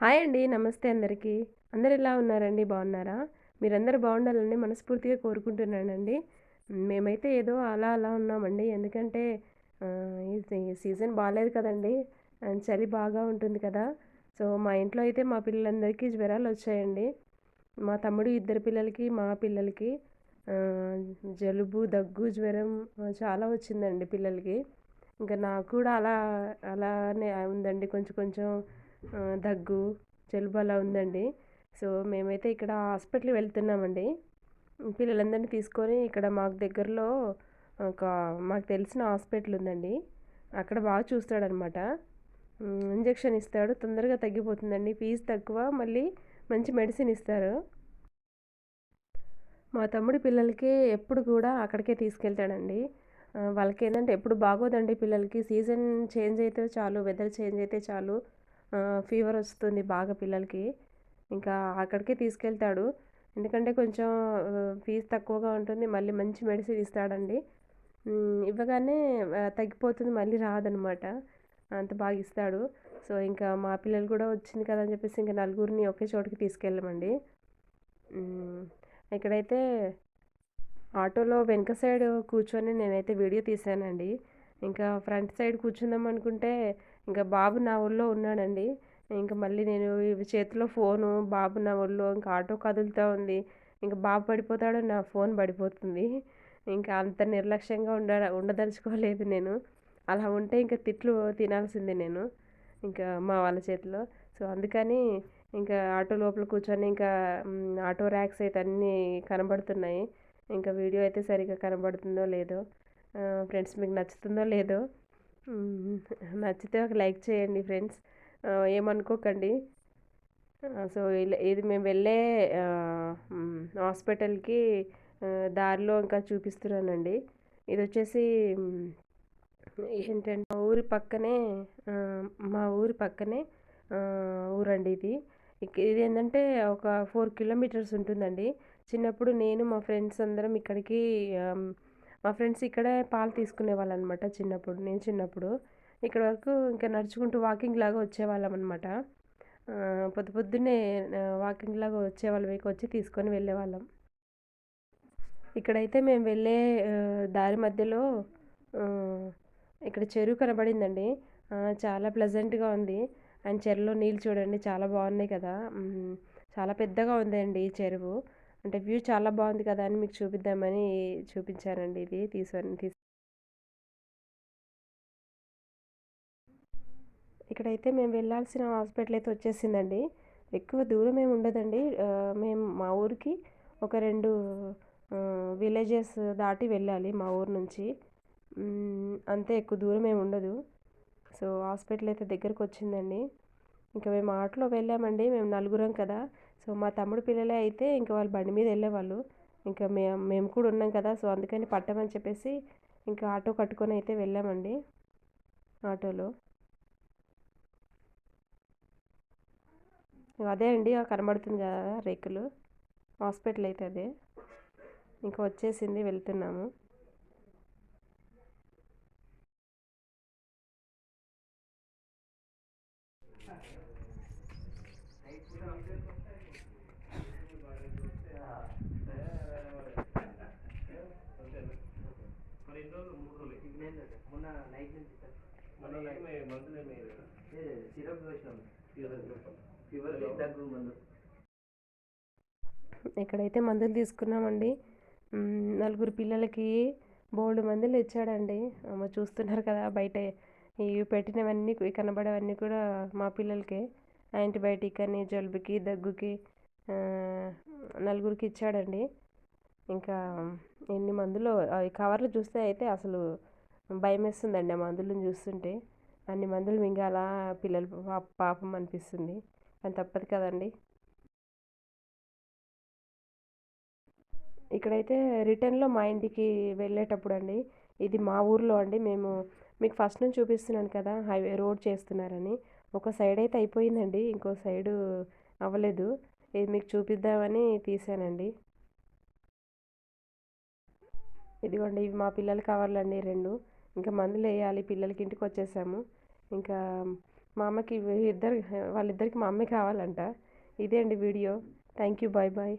Hi అండి నమస్తే అందరికీ. అందరు ఎలా ఉన్నారండి? బాగున్నారా? మీరందరూ బాగుండాలని మనస్ఫూర్తిగా కోరుకుంటున్నానండి. మేమైతే ఏదో అలా అలా ఉన్నామండి. ఎందుకంటే ఈ సీజన్ బాగాలేదు కదండి. చలి బాగా ఉంటుంది కదా. సో మా ఇంట్లో అయితే మా పిల్లలందరికీ జ్వరాలు వచ్చాయండి. మా తమ్ముడు ఇద్దరు పిల్లలకి మా పిల్లలకి జలుబు దగ్గు జ్వరం చాలా వచ్చిందండి పిల్లలకి. ఇంకా నాకు కూడా అలా అలానే ఉందండి. కొంచెం కొంచెం దగ్గు జలుబు అలా ఉందండి. సో మేమైతే ఇక్కడ హాస్పిటల్ వెళ్తున్నామండి. పిల్లలందరినీ తీసుకొని ఇక్కడ మాకు దగ్గరలో ఒక మాకు తెలిసిన హాస్పిటల్ ఉందండి. అక్కడ బాగా చూస్తాడనమాట. ఇంజెక్షన్ ఇస్తాడు. తొందరగా తగ్గిపోతుందండి. ఫీజు తక్కువ. మళ్ళీ మంచి మెడిసిన్ ఇస్తారు. మా తమ్ముడి పిల్లలకి ఎప్పుడు కూడా అక్కడికే తీసుకెళ్తాడండి. వాళ్ళకి ఏంటంటే ఎప్పుడు బాగోదండి పిల్లలకి. సీజన్ చేంజ్ అయితే చాలు. వెదర్ చేంజ్ అయితే చాలు. ఫీవర్ వస్తుంది బాగా పిల్లలకి. ఇంకా అక్కడికే తీసుకెళ్తాడు. ఎందుకంటే కొంచెం ఫీజు తక్కువగా ఉంటుంది. మళ్ళీ మంచి మెడిసిన్ ఇస్తాడండి. ఇవ్వగానే తగ్గిపోతుంది. మళ్ళీ రాదనమాట. అంత బాగా ఇస్తాడు. సో ఇంకా మా పిల్లలు కూడా వచ్చింది కదా అని చెప్పేసి ఇంకా నలుగురిని ఒకే చోటుకి తీసుకెళ్ళమండి. ఇక్కడైతే ఆటోలో వెనుక సైడ్ కూర్చొని నేనైతే వీడియో తీశానండి. ఇంకా ఫ్రంట్ సైడ్ కూర్చుందాం అనుకుంటే ఇంకా బాబు నా ఊళ్ళో ఉన్నాడండి. ఇంకా మళ్ళీ నేను చేతిలో ఫోను బాబు నా ఒళ్ళు ఇంకా ఆటో కదులుతూ ఉంది. ఇంకా బాబు పడిపోతాడు నా ఫోన్ పడిపోతుంది. ఇంకా అంత నిర్లక్ష్యంగా ఉండ ఉండదలుచుకోలేదు నేను. అలా ఉంటే ఇంకా తిట్లు తినాల్సిందే నేను. ఇంకా మా వాళ్ళ చేతిలో. సో అందుకని ఇంకా ఆటో లోపల కూర్చొని ఇంకా ఆటో ర్యాక్స్ అయితే అన్నీ కనబడుతున్నాయి. ఇంకా వీడియో అయితే సరిగ్గా కనబడుతుందో లేదో ఫ్రెండ్స్ మీకు నచ్చుతుందో లేదో నచ్చితే ఒక లైక్ చేయండి ఫ్రెండ్స్. ఏమనుకోకండి. సో ఇలా ఇది మేము వెళ్ళే హాస్పిటల్కి దారిలో ఇంకా చూపిస్తున్నానండి. ఇది వచ్చేసి ఏంటంటే మా ఊరి పక్కనే మా ఊరి పక్కనే ఊరండి ఇది. ఇది ఏంటంటే ఒక ఫోర్ కిలోమీటర్స్ ఉంటుందండి. చిన్నప్పుడు నేను మా ఫ్రెండ్స్ అందరం ఇక్కడికి మా ఫ్రెండ్స్ ఇక్కడే పాలు తీసుకునే వాళ్ళు అనమాట చిన్నప్పుడు నేను చిన్నప్పుడు. ఇక్కడ వరకు ఇంకా నడుచుకుంటూ వాకింగ్ లాగా వచ్చేవాళ్ళం అనమాట పొద్దు పొద్దున్నే వాకింగ్ లాగా వచ్చేవాళ్ళం ఇక వచ్చి తీసుకొని వెళ్ళేవాళ్ళం. ఇక్కడైతే మేము వెళ్ళే దారి మధ్యలో ఇక్కడ చెరువు కనబడిందండి. చాలా ప్లెజెంట్గా ఉంది. అండ్ చెరువులో నీళ్ళు చూడండి చాలా బాగున్నాయి కదా. చాలా పెద్దగా ఉందండి ఈ చెరువు. అంటే వ్యూ చాలా బాగుంది కదా అని మీకు చూపిద్దామని చూపించానండి ఇది తీసుకొని తీసు ఇక్కడైతే మేము వెళ్ళాల్సిన హాస్పిటల్ అయితే వచ్చేసిందండి. ఎక్కువ దూరం ఏమి ఉండదండి. మేము మా ఊరికి ఒక రెండు విలేజెస్ దాటి వెళ్ళాలి మా ఊరు నుంచి. అంతే ఎక్కువ దూరం ఏమి ఉండదు. సో హాస్పిటల్ అయితే దగ్గరకు వచ్చిందండి. ఇంకా మేము ఆటోలో వెళ్ళామండి మేము నలుగురం కదా. సో మా తమ్ముడు పిల్లలే అయితే ఇంకా వాళ్ళు బండి మీద వెళ్ళేవాళ్ళు. ఇంకా మేము మేము కూడా ఉన్నాం కదా సో అందుకని పట్టమని చెప్పేసి ఇంకా ఆటో కట్టుకొని అయితే వెళ్ళామండి ఆటోలో. అదే అండి కనబడుతుంది కదా రేకులు. హాస్పిటల్ అయితే అదే. ఇంకా వచ్చేసింది వెళ్తున్నాము. మొన్న నైట్ నుంచి సిరప్ వేసినాం ఫీవర్ దగ్గు మందు ఇక్కడైతే మందులు తీసుకున్నామండి నలుగురు పిల్లలకి బోల్డ్ మందులు ఇచ్చాడండి. అమ్మ చూస్తున్నారు కదా బయట ఇవి పెట్టినవన్నీ ఇవి కనబడేవన్నీ కూడా మా పిల్లలకే. యాంటీబయాటిక్ అని జలుబుకి దగ్గుకి నలుగురికి ఇచ్చాడండి. ఇంకా ఎన్ని మందులు కవర్లు చూస్తే అయితే అసలు భయం వేస్తుందండి ఆ మందులను చూస్తుంటే. అన్ని మందులు మింగాలా పిల్లలు పాపం అనిపిస్తుంది. కానీ తప్పదు కదండి. ఇక్కడైతే రిటర్న్లో మా ఇంటికి వెళ్ళేటప్పుడు అండి ఇది మా ఊర్లో అండి. మేము మీకు ఫస్ట్ నుంచి చూపిస్తున్నాను కదా హైవే రోడ్ చేస్తున్నారని. ఒక సైడ్ అయితే అయిపోయిందండి ఇంకో సైడు అవ్వలేదు. ఇది మీకు చూపిద్దామని తీసానండి. ఇదిగోండి ఇవి మా పిల్లల కవర్లండి రెండు. ఇంకా మందులు వేయాలి పిల్లలకి ఇంటికి వచ్చేసాము. ఇంకా మా అమ్మకి ఇద్దరు వాళ్ళిద్దరికి మా అమ్మే కావాలంట. ఇదే అండి video. Thank you bye bye.